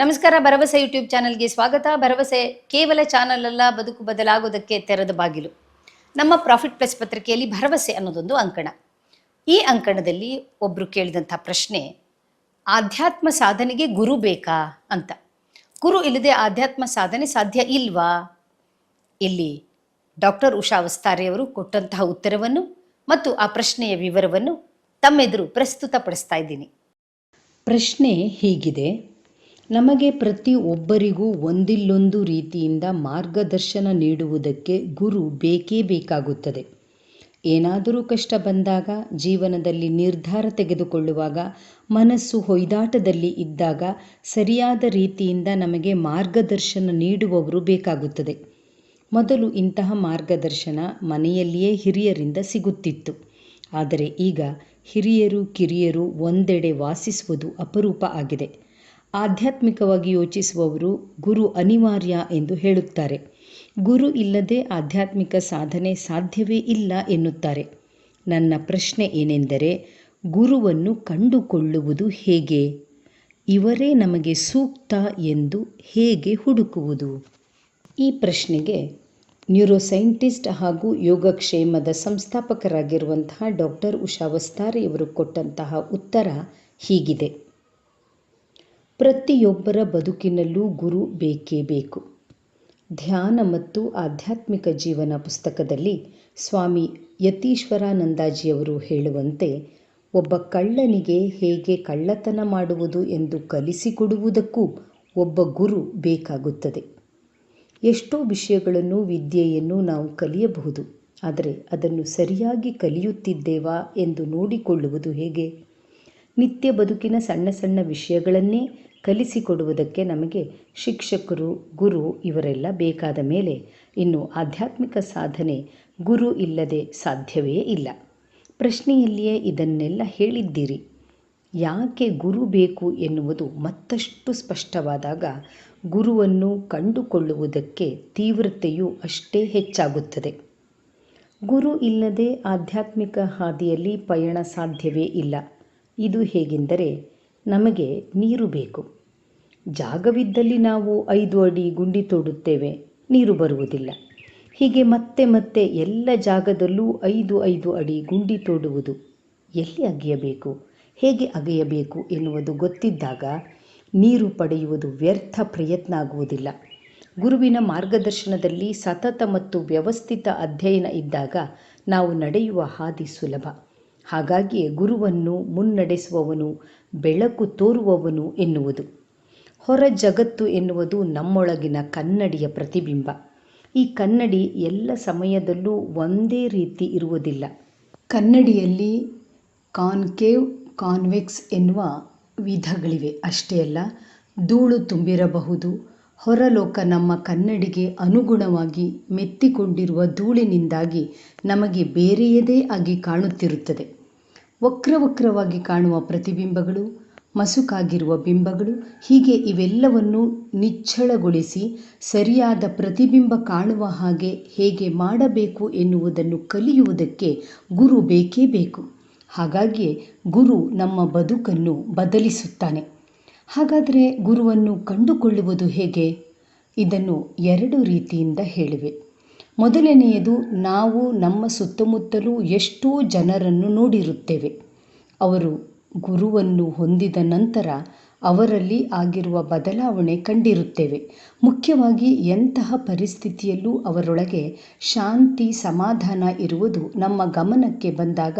ನಮಸ್ಕಾರ, ಭರವಸೆ ಯೂಟ್ಯೂಬ್ ಚಾನಲ್ಗೆ ಸ್ವಾಗತ. ಭರವಸೆ ಕೇವಲ ಚಾನಲ್ ಅಲ್ಲ, ಬದುಕು ಬದಲಾಗೋದಕ್ಕೆ ತೆರೆದ ಬಾಗಿಲು. ನಮ್ಮ ಪ್ರಾಫಿಟ್ ಪ್ಲಸ್ ಪತ್ರಿಕೆಯಲ್ಲಿ ಭರವಸೆ ಅನ್ನೋದೊಂದು ಅಂಕಣ. ಈ ಅಂಕಣದಲ್ಲಿ ಒಬ್ಬರು ಕೇಳಿದಂಥ ಪ್ರಶ್ನೆ, ಆಧ್ಯಾತ್ಮ ಸಾಧನೆಗೆ ಗುರು ಬೇಕಾ ಅಂತ. ಗುರು ಇಲ್ಲದೆ ಆಧ್ಯಾತ್ಮ ಸಾಧನೆ ಸಾಧ್ಯ ಇಲ್ವಾ? ಇಲ್ಲಿ ಡಾಕ್ಟರ್ ಉಷಾ ವಸ್ತಾರೆಯವರು ಕೊಟ್ಟಂತಹ ಉತ್ತರವನ್ನು ಮತ್ತು ಆ ಪ್ರಶ್ನೆಯ ವಿವರವನ್ನು ತಮ್ಮೆದುರು ಪ್ರಸ್ತುತಪಡಿಸ್ತಾ ಇದ್ದೀನಿ. ಪ್ರಶ್ನೆ ಹೀಗಿದೆ. ನಮಗೆ ಪ್ರತಿ ಒಬ್ಬರಿಗೂ ಒಂದಿಲ್ಲೊಂದು ರೀತಿಯಿಂದ ಮಾರ್ಗದರ್ಶನ ನೀಡುವುದಕ್ಕೆ ಗುರು ಬೇಕೇ ಬೇಕಾಗುತ್ತದೆ. ಏನಾದರೂ ಕಷ್ಟ ಬಂದಾಗ, ಜೀವನದಲ್ಲಿ ನಿರ್ಧಾರ ತೆಗೆದುಕೊಳ್ಳುವಾಗ, ಮನಸ್ಸು ಹೊಯ್ದಾಟದಲ್ಲಿ ಇದ್ದಾಗ ಸರಿಯಾದ ರೀತಿಯಿಂದ ನಮಗೆ ಮಾರ್ಗದರ್ಶನ ನೀಡುವವರು ಬೇಕಾಗುತ್ತದೆ. ಮೊದಲು ಇಂತಹ ಮಾರ್ಗದರ್ಶನ ಮನೆಯಲ್ಲಿಯೇ ಹಿರಿಯರಿಂದ ಸಿಗುತ್ತಿತ್ತು. ಆದರೆ ಈಗ ಹಿರಿಯರು ಕಿರಿಯರು ಒಂದೆಡೆ ವಾಸಿಸುವುದು ಅಪರೂಪ ಆಗಿದೆ. ಆಧ್ಯಾತ್ಮಿಕವಾಗಿ ಯೋಚಿಸುವವರು ಗುರು ಅನಿವಾರ್ಯ ಎಂದು ಹೇಳುತ್ತಾರೆ. ಗುರು ಇಲ್ಲದೆ ಆಧ್ಯಾತ್ಮಿಕ ಸಾಧನೆ ಸಾಧ್ಯವೇ ಇಲ್ಲ ಎನ್ನುತ್ತಾರೆ. ನನ್ನ ಪ್ರಶ್ನೆ ಏನೆಂದರೆ, ಗುರುವನ್ನು ಕಂಡುಕೊಳ್ಳುವುದು ಹೇಗೆ? ಇವರೇ ನಮಗೆ ಸೂಕ್ತ ಎಂದು ಹೇಗೆ ಹುಡುಕುವುದು? ಈ ಪ್ರಶ್ನೆಗೆ ನ್ಯೂರೋಸೈಂಟಿಸ್ಟ್ ಹಾಗೂ ಯೋಗಕ್ಷೇಮದ ಸಂಸ್ಥಾಪಕರಾಗಿರುವಂತಹ ಡಾಕ್ಟರ್ ಉಷಾ ವಸ್ತಾರೆಯವರು ಕೊಟ್ಟಂತಹ ಉತ್ತರ ಹೀಗಿದೆ. ಪ್ರತಿಯೊಬ್ಬರ ಬದುಕಿನಲ್ಲೂ ಗುರು ಬೇಕೇ ಬೇಕು. ಧ್ಯಾನ ಮತ್ತು ಆಧ್ಯಾತ್ಮಿಕ ಜೀವನ ಪುಸ್ತಕದಲ್ಲಿ ಸ್ವಾಮಿ ಯತೀಶ್ವರಾನಂದಾಜಿಯವರು ಹೇಳುವಂತೆ, ಒಬ್ಬ ಕಳ್ಳನಿಗೆ ಹೇಗೆ ಕಳ್ಳತನ ಮಾಡುವುದು ಎಂದು ಕಲಿಸಿಕೊಡುವುದಕ್ಕೂ ಒಬ್ಬ ಗುರು ಬೇಕಾಗುತ್ತದೆ. ಎಷ್ಟೋ ವಿಷಯಗಳನ್ನು, ವಿದ್ಯೆಯನ್ನು ನಾವು ಕಲಿಯಬಹುದು, ಆದರೆ ಅದನ್ನು ಸರಿಯಾಗಿ ಕಲಿಯುತ್ತಿದ್ದೇವಾ ಎಂದು ನೋಡಿಕೊಳ್ಳುವುದು ಹೇಗೆ? ನಿತ್ಯ ಬದುಕಿನ ಸಣ್ಣ ಸಣ್ಣ ವಿಷಯಗಳನ್ನೇ ಕಲಿಸಿಕೊಡುವುದಕ್ಕೆ ನಮಗೆ ಶಿಕ್ಷಕರು, ಗುರು ಇವರೆಲ್ಲ ಬೇಕಾದ ಮೇಲೆ ಇನ್ನು ಆಧ್ಯಾತ್ಮಿಕ ಸಾಧನೆ ಗುರು ಇಲ್ಲದೆ ಸಾಧ್ಯವೇ ಇಲ್ಲ. ಪ್ರಶ್ನೆಯಲ್ಲಿಯೇ ಇದನ್ನೆಲ್ಲ ಹೇಳಿದ್ದೀರಿ. ಯಾಕೆ ಗುರು ಬೇಕು ಎನ್ನುವುದು ಮತ್ತಷ್ಟು ಸ್ಪಷ್ಟವಾದಾಗ ಗುರುವನ್ನು ಕಂಡುಕೊಳ್ಳುವುದಕ್ಕೆ ತೀವ್ರತೆಯು ಅಷ್ಟೇ ಹೆಚ್ಚಾಗುತ್ತದೆ. ಗುರು ಇಲ್ಲದೆ ಆಧ್ಯಾತ್ಮಿಕ ಹಾದಿಯಲ್ಲಿ ಪಯಣ ಸಾಧ್ಯವೇ ಇಲ್ಲ. ಇದು ಹೇಗೆಂದರೆ ನಮಗೆ ನೀರು ಬೇಕು. ಜಾಗವಿದ್ದಲ್ಲಿ ನಾವು ಐದು ಅಡಿ ಗುಂಡಿ ತೋಡುತ್ತೇವೆ, ನೀರು ಬರುವುದಿಲ್ಲ. ಹೀಗೆ ಮತ್ತೆ ಮತ್ತೆ ಎಲ್ಲ ಜಾಗದಲ್ಲೂ ಐದು ಐದು ಅಡಿ ಗುಂಡಿ ತೋಡುವುದು ಎಲ್ಲಿ ಅಗೆಯಬೇಕು, ಹೇಗೆ ಅಗೆಯಬೇಕು ಎನ್ನುವುದು ಗೊತ್ತಿದ್ದಾಗ ನೀರು ಪಡೆಯುವುದು ವ್ಯರ್ಥ ಪ್ರಯತ್ನ ಆಗುವುದಿಲ್ಲ. ಗುರುವಿನ ಮಾರ್ಗದರ್ಶನದಲ್ಲಿ ಸತತ ಮತ್ತು ವ್ಯವಸ್ಥಿತ ಅಧ್ಯಯನ ಇದ್ದಾಗ ನಾವು ನಡೆಯುವ ಹಾದಿ ಸುಲಭ. ಹಾಗಾಗಿಯೇ ಗುರುವನ್ನು ಮುನ್ನಡೆಸುವವನು, ಬೆಳಕು ತೋರುವವನು ಎನ್ನುವುದು. ಹೊರ ಜಗತ್ತು ಎನ್ನುವುದು ನಮ್ಮೊಳಗಿನ ಕನ್ನಡಿಯ ಪ್ರತಿಬಿಂಬ. ಈ ಕನ್ನಡಿ ಎಲ್ಲ ಸಮಯದಲ್ಲೂ ಒಂದೇ ರೀತಿ ಇರುವುದಿಲ್ಲ. ಕನ್ನಡಿಯಲ್ಲಿ ಕಾನ್ಕೇವ್, ಕಾನ್ವೆಕ್ಸ್ ಎನ್ನುವ ವಿಧಗಳಿವೆ. ಅಷ್ಟೇ ಅಲ್ಲ, ಧೂಳು ತುಂಬಿರಬಹುದು ಹೊರಲೋಕ ನಮ್ಮ ಕನ್ನಡಿಗೆ ಅನುಗುಣವಾಗಿ ಮೆತ್ತಿಕೊಂಡಿರುವ ಧೂಳಿನಿಂದಾಗಿ ನಮಗೆ ಬೇರೆಯದೇ ಆಗಿ ಕಾಣುತ್ತಿರುತ್ತದೆ. ವಕ್ರವಕ್ರವಾಗಿ ಕಾಣುವ ಪ್ರತಿಬಿಂಬಗಳು, ಮಸುಕಾಗಿರುವ ಬಿಂಬಗಳು, ಹೀಗೆ ಇವೆಲ್ಲವನ್ನು ನಿಚ್ಚಳಗೊಳಿಸಿ ಸರಿಯಾದ ಪ್ರತಿಬಿಂಬ ಕಾಣುವ ಹಾಗೆ ಹೇಗೆ ಮಾಡಬೇಕು ಎನ್ನುವುದನ್ನು ಕಲಿಯುವುದಕ್ಕೆ ಗುರು ಬೇಕೇ ಬೇಕು. ಹಾಗಾಗಿಯೇ ಗುರು ನಮ್ಮ ಬದುಕನ್ನು ಬದಲಿಸುತ್ತಾನೆ. ಹಾಗಾದರೆ ಗುರುವನ್ನು ಕಂಡುಕೊಳ್ಳುವುದು ಹೇಗೆ? ಇದನ್ನು ಎರಡು ರೀತಿಯಿಂದ ಹೇಳಿವೆ. ಮೊದಲನೆಯದು, ನಾವು ನಮ್ಮ ಸುತ್ತಮುತ್ತಲೂ ಎಷ್ಟೋ ಜನರನ್ನು ನೋಡಿರುತ್ತೇವೆ. ಅವರು ಗುರುವನ್ನು ಹೊಂದಿದ ನಂತರ ಅವರಲ್ಲಿ ಆಗಿರುವ ಬದಲಾವಣೆ ಕಂಡಿರುತ್ತೇವೆ. ಮುಖ್ಯವಾಗಿ ಎಂತಹ ಪರಿಸ್ಥಿತಿಯಲ್ಲೂ ಅವರೊಳಗೆ ಶಾಂತಿ, ಸಮಾಧಾನ ಇರುವುದು ನಮ್ಮ ಗಮನಕ್ಕೆ ಬಂದಾಗ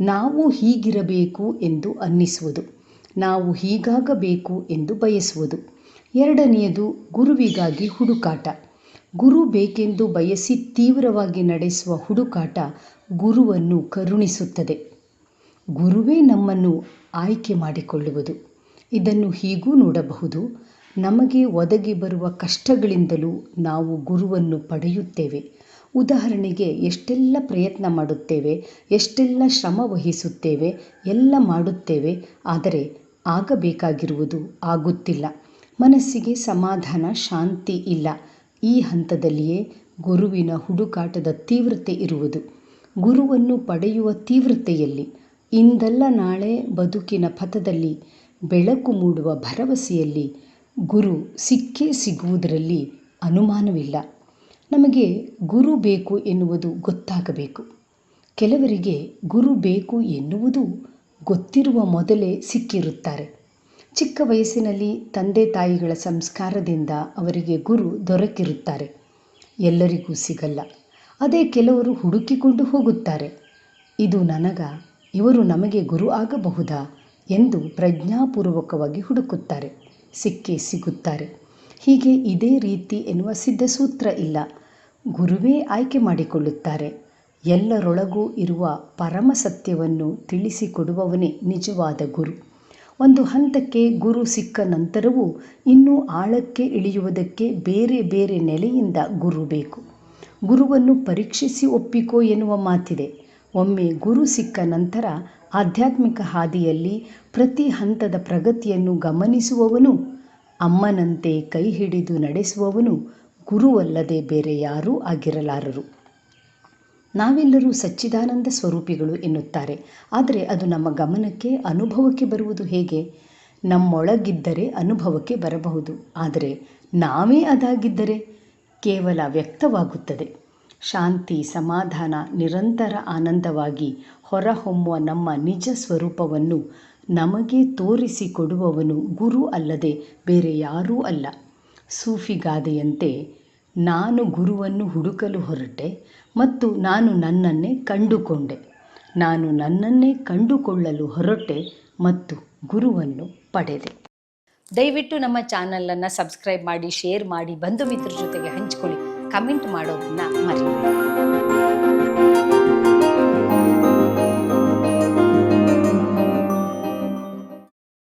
ನಾವು ಹೀಗಿರಬೇಕು ಎಂದು ಅನ್ನಿಸುವುದು. ನಾವು ಹೀಗಾಗಬೇಕು ಎಂದು ಬಯಸುವುದು. ಎರಡನೆಯದು, ಗುರುವಿಗಾಗಿ ಹುಡುಕಾಟ. ಗುರು ಬೇಕೆಂದು ಬಯಸಿ ತೀವ್ರವಾಗಿ ನಡೆಸುವ ಹುಡುಕಾಟ ಗುರುವನ್ನು ಕರುಣಿಸುತ್ತದೆ. ಗುರುವೇ ನಮ್ಮನ್ನು ಆಯ್ಕೆ ಮಾಡಿಕೊಳ್ಳುವುದು. ಇದನ್ನು ಹೀಗೂ ನೋಡಬಹುದು. ನಮಗೆ ಒದಗಿ ಬರುವ ಕಷ್ಟಗಳಿಂದಲೂ ನಾವು ಗುರುವನ್ನು ಪಡೆಯುತ್ತೇವೆ. ಉದಾಹರಣೆಗೆ, ಎಷ್ಟೆಲ್ಲ ಪ್ರಯತ್ನ ಮಾಡುತ್ತೇವೆ, ಎಷ್ಟೆಲ್ಲ ಶ್ರಮ ವಹಿಸುತ್ತೇವೆ, ಎಲ್ಲ ಮಾಡುತ್ತೇವೆ, ಆದರೆ ಆಗಬೇಕಾಗಿರುವುದು ಆಗುತ್ತಿಲ್ಲ. ಮನಸ್ಸಿಗೆ ಸಮಾಧಾನ, ಶಾಂತಿ ಇಲ್ಲ. ಈ ಹಂತದಲ್ಲಿಯೇ ಗುರುವಿನ ಹುಡುಕಾಟದ ತೀವ್ರತೆ ಇರುವುದು. ಗುರುವನ್ನು ಪಡೆಯುವ ತೀವ್ರತೆಯಲ್ಲಿ ಇಂದಲ್ಲ ನಾಳೆ ಬದುಕಿನ ಪಥದಲ್ಲಿ ಬೆಳಕು ಮೂಡುವ ಭರವಸೆಯಲ್ಲಿ ಗುರು ಸಿಕ್ಕೇ ಸಿಗುವುದರಲ್ಲಿ ಅನುಮಾನವಿಲ್ಲ. ನಮಗೆ ಗುರು ಬೇಕು ಎನ್ನುವುದು ಗೊತ್ತಾಗಬೇಕು. ಕೆಲವರಿಗೆ ಗುರು ಬೇಕು ಎನ್ನುವುದು ಗೊತ್ತಿರುವ ಮೊದಲೇ ಸಿಕ್ಕಿರುತ್ತಾರೆ. ಚಿಕ್ಕ ವಯಸ್ಸಿನಲ್ಲಿ ತಂದೆ ತಾಯಿಗಳ ಸಂಸ್ಕಾರದಿಂದ ಅವರಿಗೆ ಗುರು ದೊರಕಿರುತ್ತಾರೆ. ಎಲ್ಲರಿಗೂ ಸಿಗಲ್ಲ. ಅದೇ ಕೆಲವರು ಹುಡುಕಿಕೊಂಡು ಹೋಗುತ್ತಾರೆ. ಇದು ನನಗ, ಇವರು ನಮಗೆ ಗುರು ಆಗಬಹುದಾ ಎಂದು ಪ್ರಜ್ಞಾಪೂರ್ವಕವಾಗಿ ಹುಡುಕುತ್ತಾರೆ. ಸಿಕ್ಕೇ ಸಿಗುತ್ತಾರೆ. ಹೀಗೆ ಇದೇ ರೀತಿ ಎನ್ನುವ ಸಿದ್ಧಸೂತ್ರ ಇಲ್ಲ. ಗುರುವೇ ಆಯ್ಕೆ ಮಾಡಿಕೊಳ್ಳುತ್ತಾರೆ. ಎಲ್ಲರೊಳಗೂ ಇರುವ ಪರಮ ಸತ್ಯವನ್ನು ತಿಳಿಸಿಕೊಡುವವನೇ ನಿಜವಾದ ಗುರು. ಒಂದು ಹಂತಕ್ಕೆ ಗುರು ಸಿಕ್ಕ ನಂತರವೂ ಇನ್ನೂ ಆಳಕ್ಕೆ ಇಳಿಯುವುದಕ್ಕೆ ಬೇರೆ ಬೇರೆ ನೆಲೆಯಿಂದ ಗುರು ಬೇಕು. ಗುರುವನ್ನು ಪರೀಕ್ಷಿಸಿ ಒಪ್ಪಿಕೋ ಎನ್ನುವ ಮಾತಿದೆ. ಒಮ್ಮೆ ಗುರು ಸಿಕ್ಕ ನಂತರ ಆಧ್ಯಾತ್ಮಿಕ ಹಾದಿಯಲ್ಲಿ ಪ್ರತಿ ಹಂತದ ಪ್ರಗತಿಯನ್ನು ಗಮನಿಸುವವನು, ಅಮ್ಮನಂತೆ ಕೈ ಹಿಡಿದು ನಡೆಸುವವನು ಗುರುವಲ್ಲದೆ ಬೇರೆ ಯಾರೂ ಆಗಿರಲಾರರು. ನಾವೆಲ್ಲರೂ ಸಚ್ಚಿದಾನಂದ ಸ್ವರೂಪಿಗಳು ಎನ್ನುತ್ತಾರೆ. ಆದರೆ ಅದು ನಮ್ಮ ಗಮನಕ್ಕೆ, ಅನುಭವಕ್ಕೆ ಬರುವುದು ಹೇಗೆ? ನಮ್ಮೊಳಗಿದ್ದರೆ ಅನುಭವಕ್ಕೆ ಬರಬಹುದು. ಆದರೆ ನಾವೇ ಅದಾಗಿದ್ದರೆ ಕೇವಲ ವ್ಯಕ್ತವಾಗುತ್ತದೆ. ಶಾಂತಿ, ಸಮಾಧಾನ, ನಿರಂತರ ಆನಂದವಾಗಿ ಹೊರಹೊಮ್ಮುವ ನಮ್ಮ ನಿಜ ಸ್ವರೂಪವನ್ನು ನಮಗೆ ತೋರಿಸಿಕೊಡುವವನು ಗುರು ಅಲ್ಲದೆ ಬೇರೆ ಯಾರೂ ಅಲ್ಲ. ಸೂಫಿಗಾದೆಯಂತೆ ನಾನು ಗುರುವನ್ನು ಹುಡುಕಲು ಹೊರಟೆ ಮತ್ತು ನಾನು ನನ್ನನ್ನೇ ಕಂಡುಕೊಂಡೆ. ನಾನು ನನ್ನನ್ನೇ ಕಂಡುಕೊಳ್ಳಲು ಹೊರಟೆ ಮತ್ತು ಗುರುವನ್ನು ಪಡೆದೆ. ದಯವಿಟ್ಟು ನಮ್ಮ ಚಾನಲನ್ನು ಸಬ್ಸ್ಕ್ರೈಬ್ ಮಾಡಿ, ಶೇರ್ ಮಾಡಿ ಬಂಧು ಮಿತ್ರರ ಜೊತೆಗೆ ಹಂಚಿಕೊಳ್ಳಿ. ಕಮೆಂಟ್ ಮಾಡೋದನ್ನ ಮರೆಯಬೇಡಿ.